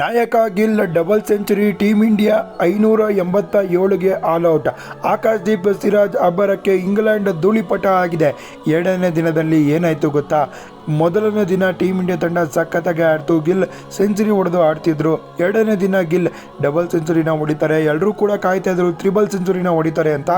ನಾಯಕ Gill double century team India ಐನೂರ ಎಂಬತ್ತ ಏಳುಗೆ ಆಲ್ಔಟ್ ಆಕಾಶ್ದೀಪ್ ಸಿರಾಜ್ ಅಬ್ಬರಕ್ಕೆ ಇಂಗ್ಲೆಂಡ್ ಧೂಳಿಪಟ ಆಗಿದೆ. ಎರಡನೇ ದಿನದಲ್ಲಿ ಏನಾಯಿತು ಗೊತ್ತಾ? ಮೊದಲನೇ ದಿನ ಟೀಮ್ ಇಂಡಿಯಾ ತಂಡ ಸಖತ್ತಾಗಿ ಆಡ್ತು. ಗಿಲ್ ಸೆಂಚುರಿ ಹೊಡೆದು ಆಡ್ತಿದ್ರು. ಎರಡನೇ ದಿನ ಗಿಲ್ ಡಬಲ್ ಸೆಂಚುರಿನ ಹೊಡಿತಾರೆ. ಎಲ್ಲರೂ ಕೂಡ ಕಾಯ್ತಾ ಇದ್ರು ತ್ರಿಬಲ್ ಸೆಂಚುರಿನ ಹೊಡಿತಾರೆ ಅಂತ.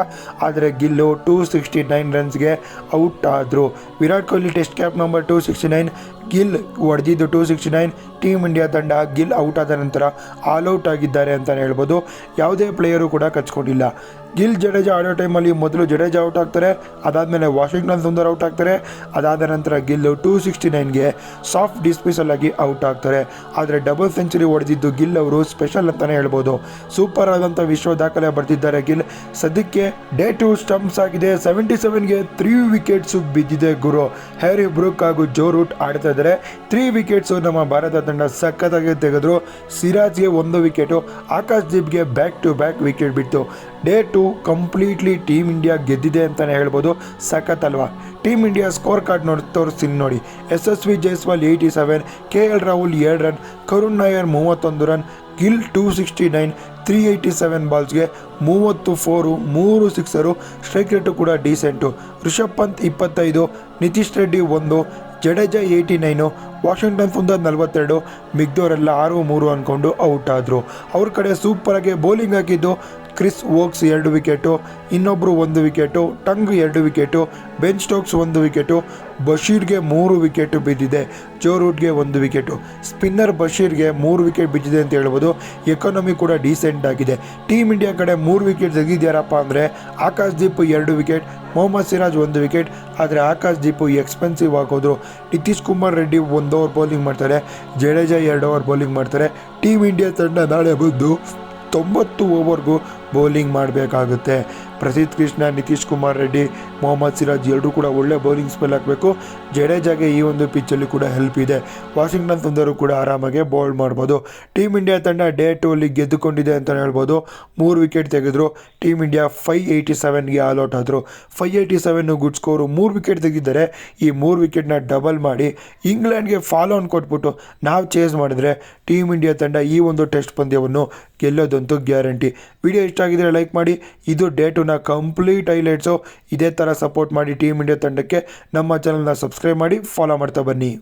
ಆದರೆ ಗಿಲ್ಲು ಟೂ ಸಿಕ್ಸ್ಟಿ ನೈನ್ ರನ್ಸ್ಗೆ ಔಟ್ ಆದರು. Virat Kohli test cap number two sixty nine. Gill ಹೊಡೆದಿದ್ದು two sixty nine. Team India ತಂಡ ಗಿಲ್ ಔಟ್ ಆದ ನಂತರ ಆಲ್ ಔಟ್ ಆಗಿದ್ದಾರೆ ಅಂತಲೇ ಹೇಳ್ಬೋದು. ಯಾವುದೇ ಪ್ಲೇಯರು ಕೂಡ ಕಚ್ಕೊಂಡಿಲ್ಲ. ಗಿಲ್ ಜಡೇಜಾ ಆಡೋ ಟೈಮಲ್ಲಿ ಮೊದಲು ಜಡೇಜಾ ಔಟ್ ಆಗ್ತಾರೆ, ಅದಾದಮೇಲೆ ವಾಷಿಂಗ್ಟನ್ ಸುಂದರ್ ಔಟ್ ಆಗ್ತಾರೆ, ಅದಾದ ನಂತರ ಗಿಲ್ ಟೂ ಸಿಕ್ಸ್ಟಿ ನೈನ್ಗೆ ಸಾಫ್ಟ್ ಡಿಸ್ಪಿಸಲ್ ಆಗಿ ಔಟ್ ಆಗ್ತಾರೆ. ಆದರೆ ಡಬಲ್ ಸೆಂಚುರಿ ಹೊಡೆದಿದ್ದು ಗಿಲ್ ಅವರು ಸ್ಪೆಷಲ್ ಅಂತಲೇ ಹೇಳ್ಬೋದು. ಸೂಪರ್ ಆದಂಥ ವಿಶ್ವ ದಾಖಲೆ ಬರ್ತಿದ್ದಾರೆ ಗಿಲ್. ಸದ್ಯಕ್ಕೆ ಡೇ ಟು ಸ್ಟಂಪ್ಸ್ ಆಗಿದೆ. ಸೆವೆಂಟಿ ಸೆವೆನ್ಗೆ ತ್ರೀ ವಿಕೆಟ್ಸು ಬಿದ್ದಿದೆ ಗುರು. ಹ್ಯಾರಿ ಬ್ರೂಕ್ ಹಾಗೂ ಜೋ ರೂಟ್ ಆಡ್ತಾ ಇದ್ದಾರೆ. ತ್ರೀ ವಿಕೆಟ್ಸು ನಮ್ಮ ಭಾರತ ತಂಡ ಸಖತ್ತಾಗಿ ತೆಗೆದ್ರು. ಸಿರಾಜ್ಗೆ ಒಂದು ವಿಕೆಟು, ಆಕಾಶ್ ದೀಪ್ಗೆ ಬ್ಯಾಕ್ ಟು ಬ್ಯಾಕ್ ವಿಕೆಟ್ ಬಿತ್ತು day two completely team India ಗೆದ್ದಿದೆ ಅಂತಲೇ ಹೇಳ್ಬೋದು ಸಖತ್ ಅಲ್ವಾ? ಟೀಮ್ ಇಂಡಿಯಾ ಸ್ಕೋರ್ ಕಾರ್ಡ್ ನೋಡಿ ತೋರಿಸ್ತೀನಿ ನೋಡಿ. S S V Jaiswal eighty seven K L Rahul ಎರಡು ರನ್, ಕರುಣ್ ನಾಯರ್ ಮೂವತ್ತೊಂದು run, Gill two sixty nine three eighty seven ಬಾಲ್ಸ್ಗೆ ಮೂವತ್ತು ಫೋರು ಮೂರು ಸಿಕ್ಸರು ಸ್ಟ್ರೈಕ್ ರೇಟು ಕೂಡ ಡೀಸೆಂಟು ರಿಷಬ್ ಪಂತ್ ಇಪ್ಪತ್ತೈದು, ನಿತೀಶ್ ರೆಡ್ಡಿ ಒಂದು Jadeja eighty nine, Washington Sundar ನಲವತ್ತೆರಡು, ಮಿಗ್ದೋರೆಲ್ಲ ಆರು ಮೂರು ಅಂದ್ಕೊಂಡು ಔಟ್ ಆದರು. ಅವ್ರ ಕಡೆ ಸೂಪರಾಗಿ ಬೌಲಿಂಗ್ ಹಾಕಿದ್ದು ಕ್ರಿಸ್ ವೋಕ್ಸ್ ಎರಡು ವಿಕೆಟು ಇನ್ನೊಬ್ಬರು ಒಂದು ವಿಕೆಟು, ಟಂಗ್ ಎರಡು ವಿಕೆಟು, ಬೆನ್ ಸ್ಟೋಕ್ಸ್ ಒಂದು ವಿಕೆಟು, ಬಶೀರ್ಗೆ ಮೂರು ವಿಕೆಟು ಬಿದ್ದಿದೆ, ಜೋ ರೂಟ್ಗೆ ಒಂದು ವಿಕೆಟು. ಸ್ಪಿನ್ನರ್ ಬಶೀರ್ಗೆ ಮೂರು ವಿಕೆಟ್ ಬಿದ್ದಿದೆ ಅಂತ ಹೇಳ್ಬೋದು. ಎಕಾನಮಿ ಕೂಡ ಡೀಸೆಂಟ್ ಆಗಿದೆ. ಟೀಮ್ ಇಂಡಿಯಾ ಕಡೆ ಮೂರು ವಿಕೆಟ್ ತೆಗೆದಿದ್ಯಾರಪ್ಪ ಅಂದರೆ ಆಕಾಶ್ ದೀಪ್ ಎರಡು ವಿಕೆಟ್, ಮೊಹಮ್ಮದ್ ಸಿರಾಜ್ ಒಂದು ವಿಕೆಟ್, ಆದರೆ ಆಕಾಶ್ ದೀಪು ಎಕ್ಸ್ಪೆನ್ಸಿವ್ ಆಗೋದ್ರು. ನಿತೀಶ್ ಕುಮಾರ್ ರೆಡ್ಡಿ ಒಂದು ಓವರ್ ಬೌಲಿಂಗ್ ಮಾಡ್ತಾರೆ, ಜಡೇಜಾ ಎರಡು ಓವರ್ ಬೌಲಿಂಗ್ ಮಾಡ್ತಾರೆ. ಟೀಮ್ ಇಂಡಿಯಾ ತಂಡ ನಾಳೆ ಬಂದು ತೊಂಬತ್ತು ಓವರ್ಗೂ ಬೌಲಿಂಗ್ ಮಾಡಬೇಕಾಗುತ್ತೆ. ಪ್ರಸಿದ್ಧ ಕೃಷ್ಣ, ನಿತೀಶ್ ಕುಮಾರ್ ರೆಡ್ಡಿ, ಮೊಹಮ್ಮದ್ ಸಿರಾಜ್ ಎಲ್ಲರೂ ಕೂಡ ಒಳ್ಳೆ ಬೌಲಿಂಗ್ ಸ್ಪೆಲ್ ಹಾಕಬೇಕು. ಜಡೇಜಾಗೆ ಈ ಒಂದು ಪಿಚ್ಚಲ್ಲಿ ಕೂಡ ಹೆಲ್ಪ್ ಇದೆ. ವಾಷಿಂಗ್ಟನ್ ಸುಂದರು ಕೂಡ ಆರಾಮಾಗಿ ಬೌಲ್ ಮಾಡ್ಬೋದು. ಟೀಮ್ ಇಂಡಿಯಾ ತಂಡ ಡೇ ಟು ಅಲ್ಲಿ ಗೆದ್ದುಕೊಂಡಿದೆ ಅಂತ ಹೇಳ್ಬೋದು. ಮೂರು ವಿಕೆಟ್ ತೆಗೆದ್ರು. ಟೀಮ್ ಇಂಡಿಯಾ ಫೈ ಏಯ್ಟಿ ಸೆವೆನ್ಗೆ ಆಲ್ ಔಟ್ ಆದರು. Five eighty seven good score ಮೂರು ವಿಕೆಟ್ ತೆಗೆದಿದ್ದಾರೆ ಈ ಮೂರು ವಿಕೆಟ್ನ ಡಬಲ್ ಮಾಡಿ ಇಂಗ್ಲೆಂಡ್ಗೆ ಫಾಲೋ ಆನ್ ಕೊಟ್ಬಿಟ್ಟು ನಾವು ಚೇಸ್ ಮಾಡಿದರೆ ಟೀಮ್ ಇಂಡಿಯಾ ತಂಡ ಈ ಒಂದು ಟೆಸ್ಟ್ ಪಂದ್ಯವನ್ನು ಗೆಲ್ಲೋದಂತೂ ಗ್ಯಾರಂಟಿ ವಿಡಿಯೋ ಇಷ್ಟ ಆಗಿದ್ರೆ ಲೈಕ್ ಮಾಡಿ. ಇದು ಡೇ ಟುನ ಕಂಪ್ಲೀಟ್ ಹೈಲೈಟ್ಸು. ಇದೇ ಥರ ಸಪೋರ್ಟ್ ಮಾಡಿ ಟೀಮ್ ಇಂಡಿಯಾ ತಂಡಕ್ಕೆ ನಮ್ಮ ಚಾನಲ್ನ ಸಬ್ಸ್ಕ್ರೈಬ್ ಮಾಡಿ, ಫಾಲೋ ಮಾಡ್ತಾ ಬನ್ನಿ.